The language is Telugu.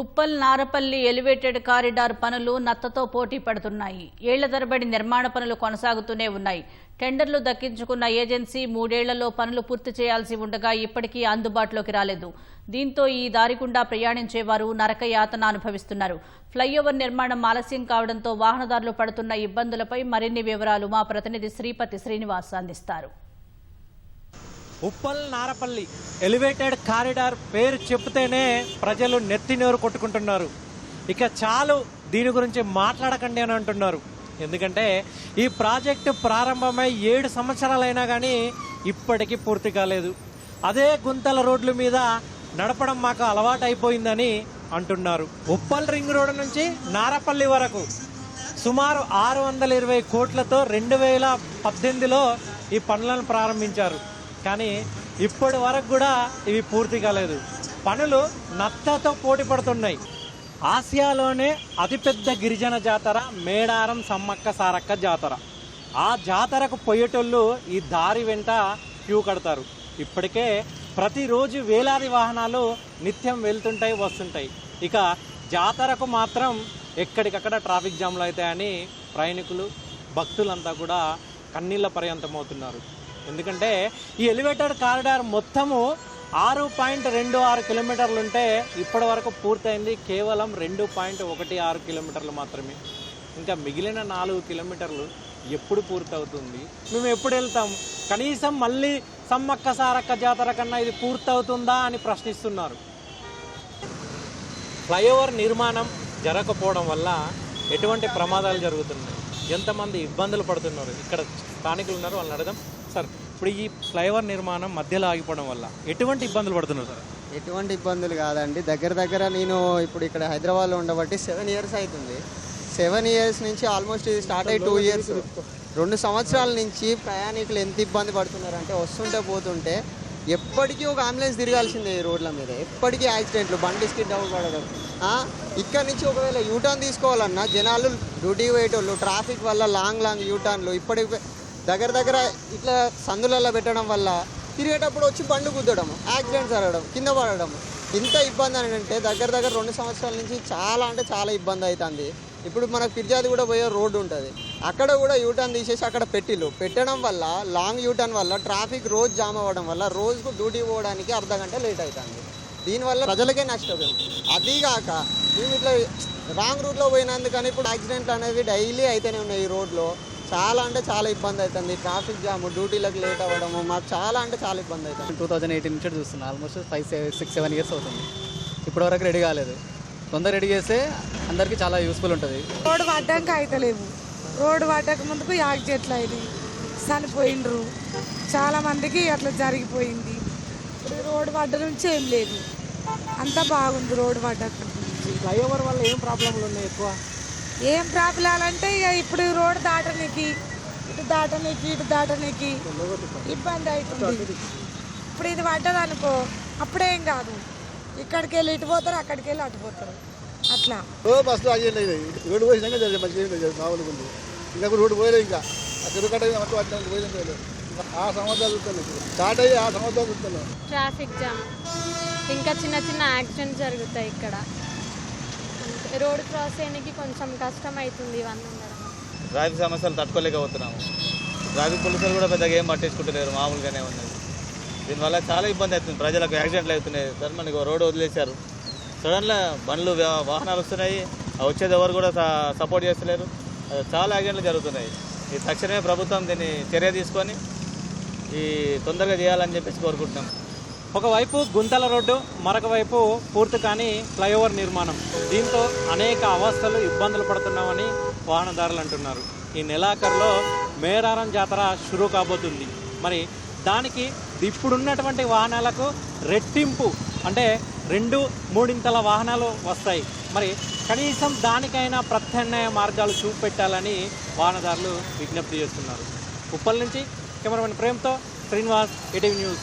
ఉప్పల్ నారపల్లి ఎలివేటెడ్ కారిడార్ పనులు నత్తతో పోటీ పడుతున్నాయి. ఏళ్ళ తరబడి నిర్మాణ పనులు కొనసాగుతూనే ఉన్నాయి. టెండర్లు దక్కించుకున్న ఏజెన్సీ మూడేళ్ళలో పనులు పూర్తి చేయాల్సి ఉండగా ఇప్పటికీ అందుబాటులోకి రాలేదు. దీంతో ఈ దారి గుండా ప్రయాణించేవారు నరకయాతన అనుభవిస్తున్నారు. ఫ్లైఓవర్ నిర్మాణం ఆలస్యం కావడంతో వాహనదారులు పడుతున్న ఇబ్బందులపై మరిన్ని వివరాలు మా ప్రతినిధి శ్రీపతి శ్రీనివాస్ అందిస్తారు. ఉప్పల్ నారపల్లి ఎలివేటెడ్ కారిడార్ పేరు చెప్తేనే ప్రజలు నెత్తి నోరు కొట్టుకుంటున్నారు. ఇక చాలు దీని గురించి మాట్లాడకండి అని అంటున్నారు. ఎందుకంటే ఈ ప్రాజెక్టు ప్రారంభమై ఏడు సంవత్సరాలైనా కానీ ఇప్పటికీ పూర్తి కాలేదు. అదే గుంతల రోడ్ల మీద నడపడం మాకు అలవాటు అయిపోయిందని అంటున్నారు. ఉప్పల్ రింగ్ రోడ్ నుంచి నారపల్లి వరకు సుమారు ఆరు వందల ఇరవై కోట్లతో రెండు వేల పద్దెనిమిదిలో ఈ పనులను ప్రారంభించారు. కానీ ఇప్పటి వరకు కూడా ఇవి పూర్తి కాలేదు. పనులు నత్తతో పోటీ పడుతున్నాయి. ఆసియాలోనే అతిపెద్ద గిరిజన జాతర మేడారం సమ్మక్క సారక్క జాతర. ఆ జాతరకు పోయేటోళ్ళు ఈ దారి వెంట క్యూ కడతారు. ఇప్పటికే ప్రతిరోజు వేలాది వాహనాలు నిత్యం వెళ్తుంటాయి వస్తుంటాయి. ఇక జాతరకు మాత్రం ఎక్కడికక్కడ ట్రాఫిక్ జామ్లు అవుతాయని ప్రయాణికులు భక్తులంతా కూడా కన్నీళ్ళ పర్యంతమవుతున్నారు. ఎందుకంటే ఈ ఎలివేటెడ్ కారిడార్ మొత్తము ఆరు పాయింట్ రెండు ఆరు కిలోమీటర్లు ఉంటే ఇప్పటి వరకు పూర్తయింది. కేవలం రెండు పాయింట్ ఒకటి ఆరు కిలోమీటర్లు మాత్రమే. ఇంకా మిగిలిన నాలుగు కిలోమీటర్లు ఎప్పుడు పూర్తవుతుంది? మేము ఎప్పుడు వెళ్తాం? కనీసం మళ్ళీ సమ్మక్క సారక్క జాతర కన్నా ఇది పూర్తవుతుందా అని ప్రశ్నిస్తున్నారు. ఫ్లైఓవర్ నిర్మాణం జరగకపోవడం వల్ల ఎటువంటి ప్రమాదాలు జరుగుతున్నాయి? ఎంతమంది ఇబ్బందులు పడుతున్నారు? ఇక్కడ స్థానికులు ఉన్నారు వాళ్ళని అడగం సార్ ఇప్పుడు ఈ ఫ్లైఓవర్ నిర్మాణం మధ్యలో ఆగిపోవడం వల్ల ఎటువంటి ఇబ్బందులు పడుతున్నారు సార్? ఎటువంటి ఇబ్బందులు కాదండి. దగ్గర దగ్గర నేను ఇప్పుడు ఇక్కడ హైదరాబాద్లో ఉండబట్టి సెవెన్ ఇయర్స్ అవుతుంది. సెవెన్ ఇయర్స్ నుంచి ఆల్మోస్ట్ ఇది స్టార్ట్ అయ్యి టూ ఇయర్స్ రెండు సంవత్సరాల నుంచి ప్రయాణికులు ఎంత ఇబ్బంది పడుతున్నారంటే వస్తుంటే పోతుంటే ఎప్పటికీ ఒక అంబులెన్స్ తిరగాల్సిందే ఈ రోడ్ల మీద. ఎప్పటికీ యాక్సిడెంట్లు బండి స్కిడ్ అవ్వకూడదు ఇక్కడ నుంచి ఒకవేళ యూటర్న్ తీసుకోవాలన్నా జనాలు డ్యూటీ పోయేటోళ్ళు ట్రాఫిక్ వల్ల లాంగ్ లాంగ్ యూటర్న్లు ఇప్పటికి దగ్గర దగ్గర ఇట్లా సందులలో పెట్టడం వల్ల తిరిగేటప్పుడు వచ్చి బండి గుద్దడం యాక్సిడెంట్స్ జరగడం కింద పడడం. ఇంత ఇబ్బంది అని అంటే దగ్గర దగ్గర రెండు సంవత్సరాల నుంచి చాలా అంటే చాలా ఇబ్బంది అవుతుంది. ఇప్పుడు మనకు ఫిర్జాది కూడా పోయే రోడ్డు ఉంటుంది. అక్కడ కూడా యూటర్న్ తీసేసి అక్కడ పెట్టిళ్ళు పెట్టడం వల్ల లాంగ్ యూటర్న్ వల్ల ట్రాఫిక్ రోజు జామ్ అవ్వడం వల్ల రోజుకు డ్యూటీ పోవడానికి అర్ధ గంట లేట్ అవుతుంది. దీనివల్ల ప్రజలకే నష్టం అదీగాక మేము ఇట్లా రాంగ్ రూట్లో పోయినందుకని ఇప్పుడు యాక్సిడెంట్లు అనేవి డైలీ అయితేనే ఉన్నాయి ఈ రోడ్లో. చాలా అంటే చాలా ఇబ్బంది అవుతుంది. ట్రాఫిక్ జామ్ డ్యూటీలకు లేట్ అవ్వడము మాకు చాలా అంటే చాలా ఇబ్బంది అవుతుంది. టూ థౌజండ్ ఎయిటీన్ నుంచి చూస్తున్నా. Almost five six seven years అవుతుంది. ఇప్పటివరకు రెడీ కాలేదు. తొందర రెడీ చేస్తే అందరికీ చాలా యూస్ఫుల్ ఉంటుంది. రోడ్డు పడ్డాక అయితలేవు. రోడ్డు పడ్డక ముందుకు యాక్సిడెంట్లు అయినాయి. చనిపోయిండ్రు. చాలా మందికి అట్లా జరిగిపోయింది. ఇప్పుడు రోడ్డు పడ్డ నుంచి ఏం లేదు. అంతా బాగుంది రోడ్డు పడ్డాక. ఈ ఫ్లైఓవర్ వల్ల ఏం ప్రాబ్లంలు ఉన్నాయి ఎక్కువ? ఏం ప్రాబ్లాలు అంటే ఇక ఇప్పుడు ఈ రోడ్డు దాటనికి ఇటు దాటనికి ఇటు దాటనికి ఇబ్బంది అవుతుంది. ఇప్పుడు ఇది పడ్డది అనుకో అప్పుడేం కాదు. ఇక్కడికి వెళ్ళి ఇటు పోతారు అక్కడికి వెళ్ళి అటు పోతారు. అట్లా. ఓ బస్సు రోడ్డు జరిగింది మామూలుగా ఉంది. ఇంకా రోడ్డు పోయలే ఇంకా. చెరువు కట్ట మొత్తం అట్లా పోయింది లేదు ఆ సంవత్సరాలు చూస్తున్నాను స్టార్ట్ అయ్యి ఆ సంవత్సరాలు చూస్తున్నాను ట్రాఫిక్ జామ్ ఇంకా చిన్న చిన్న యాక్సిడెంట్స్ జరుగుతాయి ఇక్కడ. రోడ్ క్రాస్ చేయడానికి కొంచెం కష్టం అవుతుంది ఇవన్నీ ఉండడం. ట్రాఫిక్ సమస్యలు తట్టుకోలేకపోతున్నాము. ట్రాఫిక్ పోలీసులు కూడా పెద్దగా ఏం పట్టించుకుంటలేరు మామూలుగానే ఉన్నది. దీనివల్ల చాలా ఇబ్బంది అవుతుంది. ప్రజలకు యాక్సిడెంట్లు అవుతున్నాయి. సార్ మనకి రోడ్డు వదిలేశారు. సడన్గా బండ్లు వాహనాలు వస్తున్నాయి. వచ్చేది ఎవరు కూడా సపోర్ట్ చేస్తలేరు. చాలా యాక్సిడెంట్లు జరుగుతున్నాయి. ఈ తక్షణమే ప్రభుత్వం దీన్ని చర్య తీసుకొని ఈ తొందరగా చేయాలని చెప్పేసి కోరుకుంటున్నాం. ఒకవైపు గుంతల రోడ్డు మరొక వైపు పూర్తి కాని ఫ్లైఓవర్ నిర్మాణం. దీంతో అనేక అవస్థలు ఇబ్బందులు పడుతున్నామని వాహనదారులు అంటున్నారు. ఈ నెలాఖరులో మేడారం జాతర షురూ కాబోతుంది. మరి దానికి ఇప్పుడున్నటువంటి వాహనాలకు రెట్టింపు అంటే రెండు మూడింతల వాహనాలు వస్తాయి. మరి కనీసం దానికైనా ప్రత్యామ్నాయ మార్గాలు చూపెట్టాలని వాహనదారులు విజ్ఞప్తి చేస్తున్నారు. ఉప్పల్ నుంచి కెమెరామెన్ ప్రేమ్తో శ్రీనివాస్ ఈటీవీ న్యూస్.